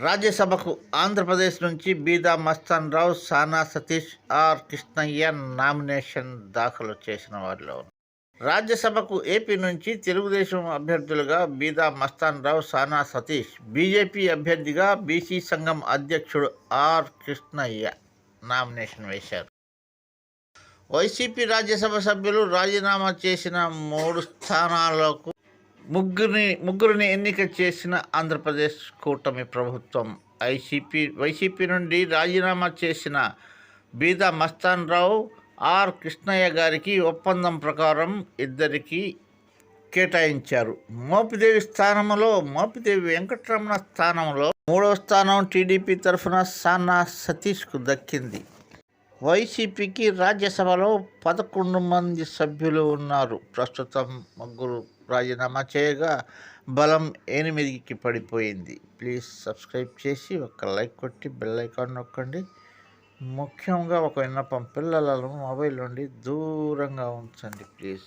రాజ్యసభకు ఆంధ్రప్రదేశ్ నుంచి Beeda Mastan Rao Sana Satish R Krishnaiah nomination దాఖలు చేసిన వారిలో రాజ్యసభకు ఏపీ నుంచి తెలుగుదేశం అభ్యర్థులుగా బీదా మస్తాన్ రావు సానా సతీష్ బీజేపీ అభ్యర్థిగా బీసీ సంఘం అధ్యక్షుడు ఆర్ కృష్ణయ్య నామినేషన్ వేశారు. వైసీపీ రాజ్యసభ సభ్యులు రాజీనామా చేసిన మూడు స్థానాలకు ముగ్గురిని ముగ్గురిని ఎన్నిక చేసిన ఆంధ్రప్రదేశ్ కూటమి ప్రభుత్వం ఐసీపీ వైసీపీ నుండి రాజీనామా చేసిన బీదా మస్తాన్ రావు ఆర్ కృష్ణయ్య గారికి ఒప్పందం ప్రకారం ఇద్దరికి కేటాయించారు. మోపిదేవి స్థానంలో మోపిదేవి వెంకటరమణ స్థానంలో మూడవ స్థానం టీడీపీ తరఫున సానా సతీష్కు దక్కింది. వైసీపీకి రాజ్యసభలో పదకొండు మంది సభ్యులు ఉన్నారు. ప్రస్తుతం ముగ్గురు రాజీనామా చేయగా బలం ఎనిమిదికి పడిపోయింది. ప్లీజ్ సబ్స్క్రైబ్ చేసి ఒక లైక్ కొట్టి బెల్ ఐకాన్ నొక్కండి. ముఖ్యంగా ఒక విన్నపం పిల్లలను మొబైల్ నుండి దూరంగా ఉంచండి ప్లీజ్.